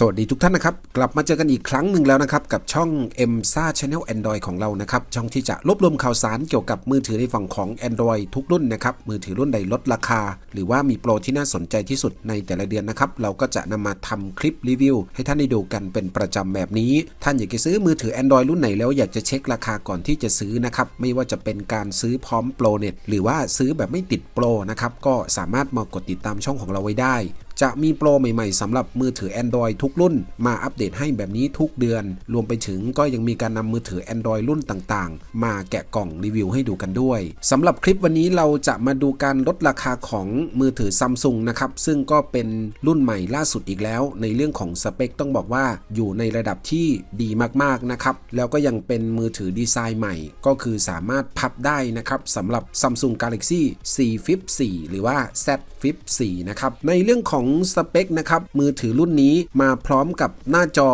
สวัสดีทุกท่านนะครับ กลับมาเจอกันอีกครั้งหนึ่งแล้วนะครับ กับช่อง m s a Channel Android ของเรานะครับ ช่องที่จะรวบรวมข่าวสารเกี่ยวกับมือถือในฝั่งของ Android ทุกรุ่นนะครับ มือถือรุ่นใดลดราคา หรือว่ามีโปรที่น่าสนใจที่สุดในแต่ละเดือนนะครับ เราก็จะนำมาทำคลิปรีวิว ให้ท่านได้ดูกันเป็นประจำแบบนี้ ท่านอยากจะซื้อมือถือ Android รุ่นไหนแล้วอยากจะเช็คราคาก่อนที่จะซื้อนะครับไม่ว่าจะเป็นการซื้อพร้อมโปรเน็ตหรือว่าซื้อแบบไม่ติดโปรนะครับก็สามารถมากดติดตามช่องของเราไว้ได้ จะมีโปรใหม่ๆสำหรับมือถือ Android ทุกรุ่น มาอัปเดตให้แบบนี้ทุกเดือน รวมไปถึงก็ยังมีการนำมือถือ Android รุ่นต่างๆ มาแกะกล่องรีวิวให้ดูกันด้วยสำหรับคลิปวันนี้เราจะมาดูการลดราคาของมือถือ Samsung นะครับ ซึ่งก็เป็นรุ่นใหม่ล่าสุดอีกแล้ว ในเรื่องของสเปคต้องบอกว่าอยู่ในระดับที่ดีมากๆนะครับ แล้วก็ยังเป็นมือถือดีไซน์ใหม่ ก็คือสามารถพับได้นะครับสำหรับ Samsung Galaxy C Flip 4 หรือว่า Z Flip 4 นะครับ ในเรื่องของสเปคนะครับ มือถือรุ่นนี้มาพร้อมกับหน้าจอ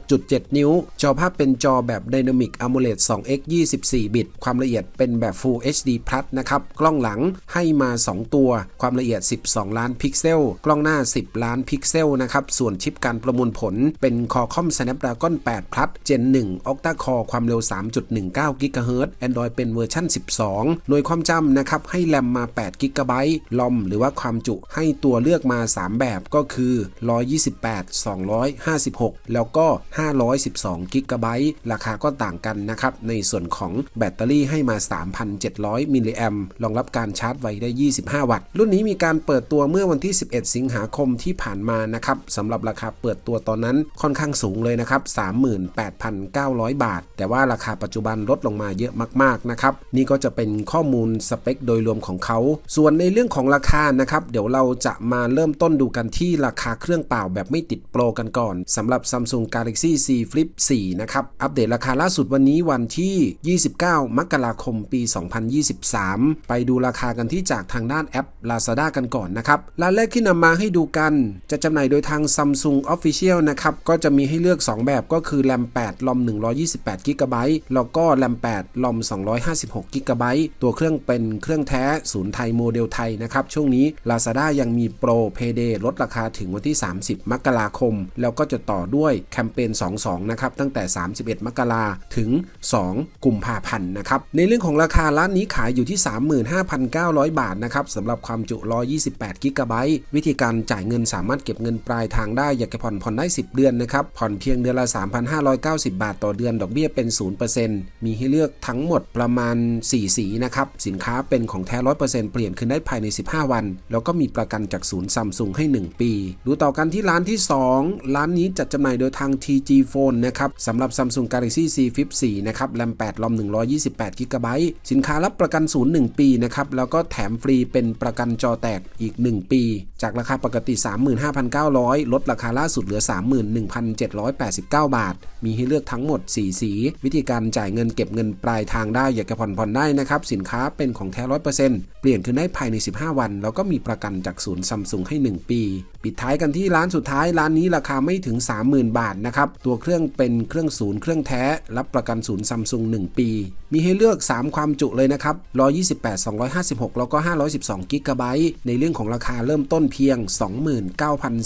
6.7 นิ้ว จอภาพเป็นจอแบบ Dynamic AMOLED 2x 24 บิต ความละเอียดเป็นแบบ Full HD Plus นะครับ กล้องหลังให้มา 2 ตัว ความละเอียด 12 ล้านพิกเซล กล้องหน้า 10 ล้านพิกเซลนะครับ ส่วนชิปการประมวลผลเป็น Qualcomm Snapdragon 8 Plus Gen 1 Octa Core ความเร็ว 3.19 GHz Android เป็นเวอร์ชัน12 หน่วยความจำนะครับ ให้แรมมา8 GB ลอมหรือว่าความจุให้ตัวเลือกมา 3 แบบก็คือ 128 256 แล้วก็ 512 GB ราคาก็ต่างกันนะครับ ในส่วนของแบตเตอรี่ให้มา 3,700มิลลิแอมรองรับการชาร์จไวได้ 25 วัตต์ รุ่นนี้มีการเปิดตัวเมื่อวันที่ 11 สิงหาคมที่ผ่านมานะครับสำหรับราคาเปิดตัวตอนนั้นค่อนข้างสูงเลยนะครับ 38,900 บาท แต่ว่าราคาปัจจุบันลดลงมาเยอะมากๆนะครับ นี่ก็จะเป็นข้อมูลสเปคโดยรวมของเขา ส่วนในเรื่องของราคานะครับเดี๋ยวเราจะมาเริ่มต้นดูกันที่ราคาเครื่องเปล่าแบบไม่ติดโปรกันก่อนสำหรับ Samsung Galaxy C Flip 4 นะครับ อัปเดตราคาล่าสุดวันนี้วันที่ 29 มกราคมปี 2023 ไปดูราคากันที่จากทางด้านแอป Lazada กันก่อนนะครับร้านแรกที่นำมาให้ดูกัน จะจำหน่ายโดยทาง Samsung Official นะครับ ก็จะมีให้เลือก 2 แบบก็คือ RAM 8 ROM 128 GB แล้วก็ RAM 8 ROM 256 GB ตัวเครื่องเป็นเครื่องแท้ศูนย์ไทยโมเดลไทยนะครับ ช่วงนี้ Lazada ยังมีโปร Payday ลดราคาถึงวันที่ 30 มกราคม แล้วก็จะต่อด้วยแคมเปญ 22 นะครับ ตั้งแต่ 31 มกราถึง 2 กุมภาพันธ์นะครับ ในเรื่องของราคาร้านนี้ขายอยู่ที่ 35,900 บาทนะครับสำหรับความจุ 128 กิกะไบต์วิธีการจ่ายเงินสามารถเก็บเงินปลายทางได้ อยากจะผ่อนผ่อนได้ 10 เดือนนะครับ ผ่อนเพียงเดือนละ 3,590 บาทต่อเดือนดอกเบี้ยเป็น 0%มีให้เลือกทั้งหมดประมาณ 4 สีนะครับสินค้าเป็นของแท้ 100%เปลี่ยนคืนได้ภายใน 15 วันแล้วก็มีประกันจากศูนย์ซัมซุงให้ 1 ปี ดูต่อกันที่ร้านที่ 2 ร้านนี้จัดจำหน่ายโดยทาง TG Phone นะครับสำหรับ Samsung Galaxy C Flip 4นะครับ RAM 8 ROM 128 GB สินค้ารับประกันศูนย์1ปีนะครับแล้วก็แถมฟรีเป็นประกันจอแตกอีก 1 ปี จากราคาปกติ 35,900 ลดราคาล่าสุดเหลือ 31,789 บาท มีให้เลือกทั้งหมด 4 สี วิธีการจ่ายเงินเก็บเงินปลายทางได้อยากจะผ่อนผ่อนได้นะครับสินค้าเป็นของแท้100%เปลี่ยนคืนได้ภายใน 15 วัน แล้วก็มีประกันจากศูนย์ซัมซุงให้ 1 ปี ปิดท้ายกันที่ร้านสุดท้ายร้านนี้ราคาไม่ถึง 30,000 บาทนะครับ ตัวเครื่องเป็นเครื่องศูนย์เครื่องแท้ รับประกันศูนย์ซัมซุง1 ปี มีให้เลือก 3 ความจุเลยนะครับ 128 256 แล้วก็ 512กิกะไบต์ในเรื่องของราคาเริ่มต้นเพียง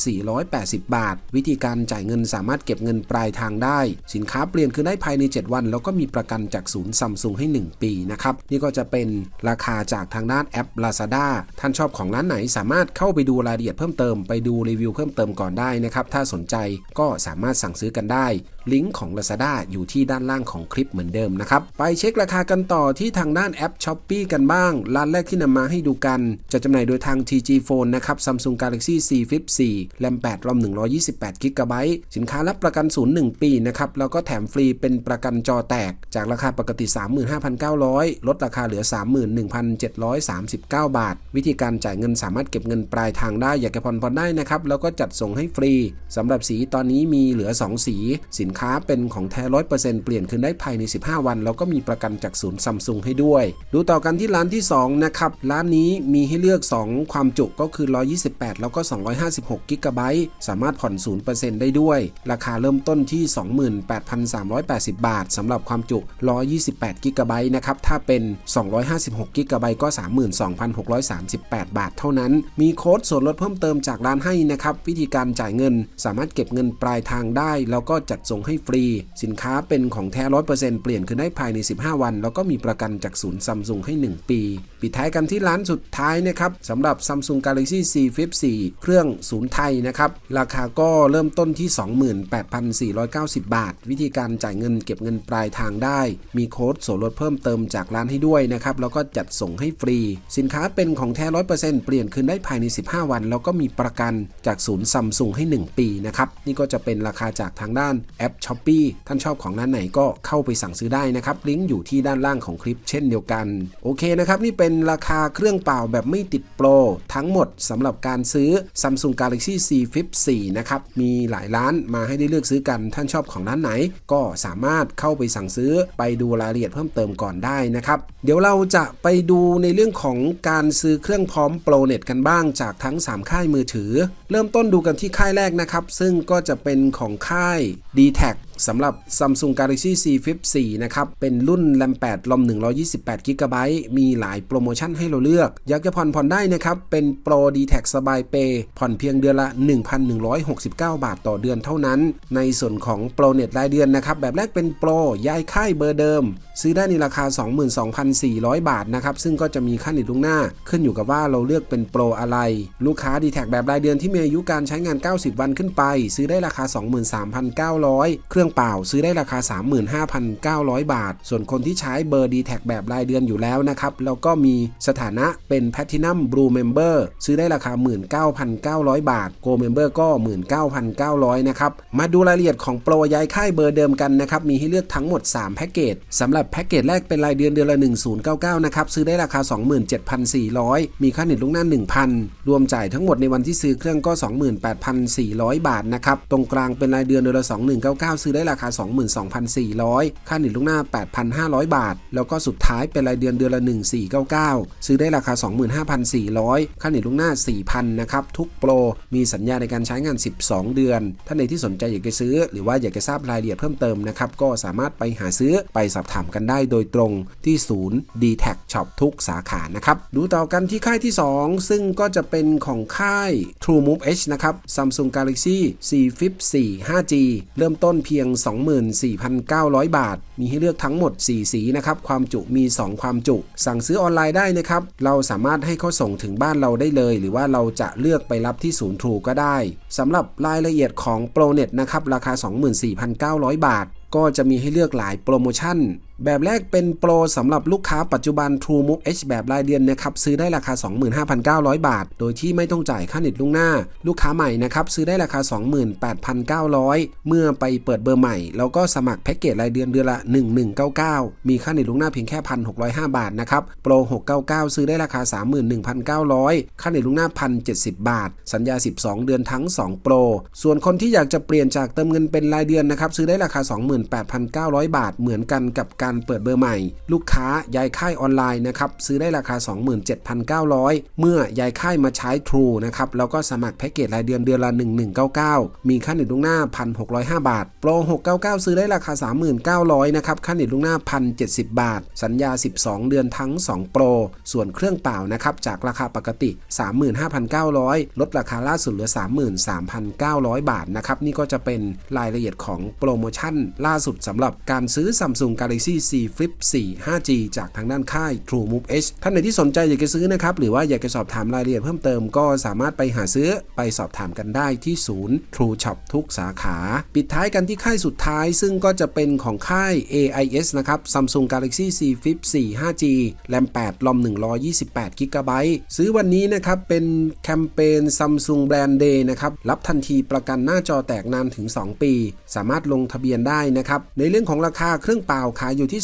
29,480 บาท วิธีการจ่ายเงินสามารถเก็บเงินปลายทางได้ สินค้าเปลี่ยนคืนได้ภายใน 7 วัน แล้วก็มีประกันจากศูนย์ซัมซุงให้ 1 ปีนะครับนี่ก็จะเป็นราคาจากทางด้านแอป Lazada ท่านชอบของร้านไหนสามารถเข้าไปดูรายละเอียดเพิ่มเติมไปดูรีวิวเพิ่มเติมก่อนได้นะครับ ถ้าสนใจก็สามารถสั่งซื้อกันได้ ลิงก์ของ Lazada อยู่ที่ด้านล่างของคลิปเหมือนเดิมนะครับ ไปเช็คราคากันต่อที่ทางด้านแอป s h อ p e e กันบ้าง ร้านแรกที่นำมาให้ดูกัน จะจำหน่ายโดยทาง TG Phone นะครับ Samsung Galaxy C Flip 4 RAM 8 ROM 128 GB สินค้ารับประกันศูนย์1ปีนะครับ แล้วก็แถมฟรีเป็นประกันจอแตก จากราคาปกติ 35,900 ลดราคาเหลือ 31,739 บาท วิธีการจ่ายเงินสามารถเก็บเงินปลายทางได้ อยากจะผ่อนผ่อนได้นะครับ แล้วก็จัดส่งให้ฟรีสำหรับสีตอนนี้มีเหลือ 2 สี สินค้าเป็นของแท้100%เปลี่ยนคืนได้ภายใน 15 วัน แล้วก็มีประกันจากศูนย์ซัมซุงให้ด้วย ดูต่อกันที่ร้านที่ 2 นะครับ ร้านนี้มีให้เลือก 2 ความจุก็คือ 128 แล้วก็ 256กิกะไบต์สามารถผ่อน 0%ได้ด้วย ราคาเริ่มต้นที่ 28,380 บาทสำหรับความจุ 128กิกะไบต์นะครับ ถ้าเป็น 256กิกะไบต์ก็ 32,638 บาทเท่านั้น มีโค้ดส่วนลดเพิ่มเติมจากร้านให้นะครับ วิธีการจ่ายเงิน สามารถเก็บเงินปลายทางได้ แล้วก็จัดส่งให้ฟรี สินค้าเป็นของแท้ร้อยเปอร์เซ็นต์เปลี่ยนคืนได้ภายใน 15 วัน แล้วก็มีประกันจากศูนย์ซัมซุงให้ 1 ปี ปิดท้ายกันที่ร้านสุดท้ายนะครับสำหรับ Samsung Galaxy C Flip 4 เครื่องศูนย์ไทยนะครับราคาก็เริ่มต้นที่ 28,490 บาท วิธีการจ่ายเงินเก็บเงินปลายทางได้ มีโค้ดส่วนลดเพิ่มเติมจากร้านให้ด้วยนะครับแล้วก็จัดส่งให้ฟรี สินค้าเป็นของแท้100%เปลี่ยนคืนได้ภายใน 15 วัน แล้วก็มีประกันจากศูนย์ซัมซุงให้ 1 ปีนะครับนี่ก็จะเป็นราคาจากทางด้านแอป s h อ p e e ท่านชอบของร้านไหนก็เข้าไปสั่งซื้อได้นะครับลิงก์อยู่ที่ด้านล่างของคลิปเช่นเดียวกันโอเคนะครับนี่เป็นราคาเครื่องเปล่าแบบไม่ติดโปรทั้งหมดสำหรับการซื้อ Samsung Galaxy C Flip 4นะครับมีหลายร้านมาให้ได้เลือกซื้อกันท่านชอบของร้านไหน ก็สามารถเข้าไปสั่งซื้อไปดูรายละเอียดเพิ่มเติมก่อนได้นะครับเดี๋ยวเราจะไปดูในเรื่องของการซื้อเครื่องพร้อมโปรเน็ตกันบ้างจากทั้ง 3 ค่ายมือถือ เริ่มต้นดูกันที่ค่ายแรกนะครับ ซึ่งก็จะเป็นของค่าย d t แท สำหรับ Samsung Galaxy C Flip 4 นะครับ เป็นรุ่น RAM 8 ROM 128 g b มีหลายโปรโมชั่นให้เราเลือก อยากจะผ่อนผ่อนได้นะครับ เป็นโปร d t แทสบายเปย์ผ่อนเพียงเดือนละ 1,169 บาทต่อเดือนเท่านั้น ในส่วนของโปรเน็ตรายเดือนนะครับ แบบแรกเป็นโปรย้ายค่ายเบอร์เดิม ซื้อได้ในราคา 22,400 บาทนะครับ ซึ่งก็จะมีค่าเน็ตล่วงหน้า ขึ้นอยู่กับว่าเราเลือกเป็นโปรอะไร ลูกค้า d t แทแบบรายเดือนที่มีอายุการใช้งาน 90 วันขึ้นไป ซื้อได้ราคา 23,900 เครื่องเปล่าซื้อได้ราคา 35,900 บาท ส่วนคนที่ใช้เบอร์ d t แทแบบรายเดือนอยู่แล้วนะครับ แล้วก็มีสถานะเป็น Platinum Blue Member ซื้อได้ราคา 19,900 บาท Gold Member ก็ 19,900 นะครับ มาดูรายละเอียดของโปรย้ายค่ายเบอร์เดิมกันนะครับ มีให้เลือกทั้งหมด 3 แพ็กเกจสำหรับแพ็กเกจแรกเป็นรายเดือนเดือนละ 1099 นะครับ ซื้อได้ราคา 27,400 มีค่าเน็ตลูกหน้า 1,000 รวมจ่ายทั้งหมดในวันที่ซื้อเครื่องก็ 28,400 บาทนะครับ ตรงกลางเป็นรายเดือนเดือนละ 2199 ซื้อได้ราคา 22,400 ค่าเน็ตลูกหน้า 8,500 บาท แล้วก็สุดท้ายเป็นรายเดือนเดือนละ 1499 ซื้อได้ราคา 25,400 ค่าเน็ตลูกหน้า 4,000 นะครับ ทุกโปร มีสัญญาในการใช้งาน 12 เดือน ท่านใดที่สนใจอยากจะซื้อ หรือว่าอยากจะทราบรายละเอียดเพิ่มเติมนะครับ ก็สามารถไปหาซื้อไปสอบถามกันได้โดยตรงที่ศูนย์ d t แท Shop ทุกสาขา นะครับ ดูต่อกันที่ค่ายที่ 2 ซึ่งก็จะเป็นของค่าย True Move H นะครับ Samsung Galaxy C Flip 4 5G เริ่มต้นเพียง24,900 บาท มีให้เลือกทั้งหมด 4 สีนะครับ ความจุมี 2 ความจุ สั่งซื้อออนไลน์ได้นะครับ เราสามารถให้เขาส่งถึงบ้านเราได้เลย หรือว่าเราจะเลือกไปรับที่ศูนย์ทรูก็ได้สำหรับรายละเอียดของ ProNet นะครับ ราคา 24,900 บาท ก็จะมีให้เลือกหลายโปรโมชั่น แบบแรกเป็นโปรสำหรับลูกค้าปัจจุบัน True Move H แบบรายเดือนนะครับซื้อได้ราคา 25,900 บาท โดยที่ไม่ต้องจ่ายค่าเน็ตล่วงหน้า ลูกค้าใหม่นะครับซื้อได้ราคา 28,900 เมื่อไปเปิดเบอร์ใหม่ แล้วก็สมัครแพ็กเกจรายเดือนเดือนละ 1199 มีค่าเน็ตล่วงหน้าเพียงแค่ 1,605 บาทนะครับโปร 699 ซื้อได้ราคา 31,900 ค่าเน็ตล่วงหน้า 1,070 บาท สัญญา 12 เดือนทั้ง 2 โปร ส่วนคนที่อยากจะเปลี่ยนจากเติมเงินเป็นรายเดือนนะครับซื้อได้ราคา 28,900 บาทเหมือนกันกับการการเปิดเบอร์ใหม่ ลูกค้าย้ายค่ายออนไลน์นะครับซื้อได้ราคา 27,900 เมื่อย้ายค่ายมาใช้ True นะครับแล้วก็สมัครแพ็กเกจรายเดือนเดือนละ 1199 มีค่าเน็ตล่วงหน้า 1,605 บาท โปร 699 ซื้อได้ราคา 39,000นะครับค่าเน็ตล่วงหน้า 1,070 บาท สัญญา 12 เดือนทั้ง 2 โปร ส่วนเครื่องเปล่านะครับจากราคาปกติ 35,900 ลดราคาล่าสุดเหลือ 33,900 บาทนะครับนี่ก็จะเป็นรายละเอียดของโปรโมชั่นล่าสุดสำหรับการซื้อ Samsung Galaxy C Flip 4 5G จากทางด้านค่าย True Move H ท่านไหนที่สนใจอยากจะซื้อนะครับ หรือว่าอยากจะสอบถามรายละเอียดเพิ่มเติมก็สามารถไปหาซื้อไปสอบถามกันได้ที่ศูนย์ True Shop ทุกสาขา ปิดท้ายกันที่ค่ายสุดท้าย ซึ่งก็จะเป็นของค่าย AIS นะครับ Samsung Galaxy C Flip 4 5G RAM 8 ROM 128 g b ซื้อวันนี้นะครับเป็นแคมเปญ Samsung Brand Day นะครับรับทันทีประกันหน้าจอแตกนานถึง 2 ปี สามารถลงทะเบียนได้นะครับในเรื่องของราคาเครื่องเปล่าขายอยู่ที่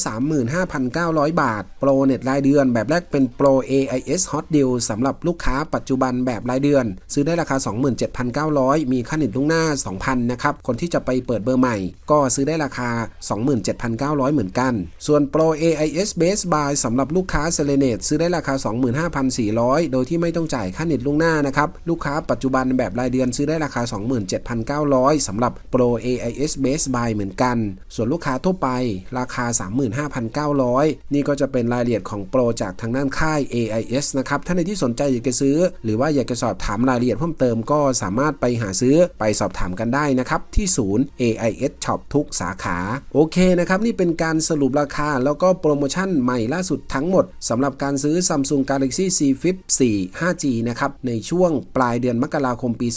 35,900 บาท โปรเน็ตรายเดือน แบบแรกเป็นโปร AIS Hot Deal สำหรับลูกค้าปัจจุบันแบบรายเดือน ซื้อได้ราคา 27,900 มีค่าเน็ตล่วงหน้า 2,000 นะครับ คนที่จะไปเปิดเบอร์ใหม่ ก็ซื้อได้ราคา 27,900 เหมือนกัน ส่วนโปร AIS Base Buy สำหรับลูกค้าเซเลเนตซื้อได้ราคา 25,400 โดยที่ไม่ต้องจ่ายค่าเน็ตล่วงหน้านะครับ ลูกค้าปัจจุบันแบบรายเดือนซื้อได้ราคา 27,900สำหรับโปร AIS Base Buy เหมือนกัน ส่วนลูกค้าทั่วไปราคา35,900 นี่ก็จะเป็นรายละเอียดของโปรจากทางด้านค่าย AIS นะครับท่านใดที่สนใจอยากจะซื้อ หรือว่าอยากจะสอบถามรายละเอียดเพิ่มเติมก็สามารถไปหาซื้อไปสอบถามกันได้นะครับ ที่ศูนย์ AIS Shop ทุกสาขา โอเคนะครับ นี่เป็นการสรุปราคาแล้วก็โปรโมชั่นใหม่ล่าสุดทั้งหมดสำหรับการซื้อ Samsung Galaxy Z Flip 4 5G นะครับ ในช่วงปลายเดือนมกราคมปี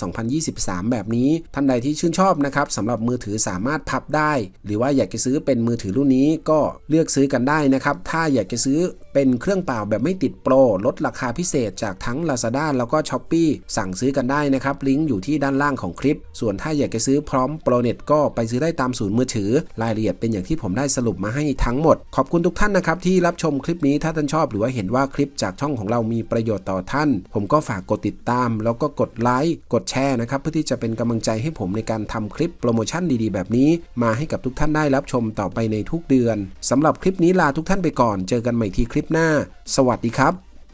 2023 แบบนี้ ท่านใดที่ชื่นชอบนะครับสำหรับมือถือสามารถพับได้ หรือว่าอยากจะซื้อเป็นมือถือรุ่นนี้ก็เลือกซื้อกันได้นะครับ ถ้าอยากจะซื้อ เป็นเครื่องเปล่าแบบไม่ติดโปร ลดราคาพิเศษจากทั้ง Lazada แล้วก็ s h อ p e e สั่งซื้อกันได้นะครับ ลิงก์อยู่ที่ด้านล่างของคลิป ส่วนถ้าอยากจะซื้อพร้อมโปรเน็ตก็ไปซื้อได้ตามศูนย์มือถือ รายละเอียดเป็นอย่างที่ผมได้สรุปมาให้ทั้งหมด ขอบคุณทุกท่านนะครับที่รับชมคลิปนี้ถ้าท่านชอบหรือว่าเห็นว่าคลิปจากช่องของเรามีประโยชน์ต่อท่าน ผมก็ฝากกดติดตาม แล้วก็กดไลค์กดแชร์นะครับเพื่อที่จะเป็นกำลังใจให้ผมในการทำคลิปโปรโมชั่นดีๆ แบบนี้ มาให้กับทุกท่านได้รับชมต่อไปในทุกเดือนสำหรับคลิปนี้ลาทุกท่านไปก่อน เจอกันใหม่ทีคลิปหน้า สวัสดีครับ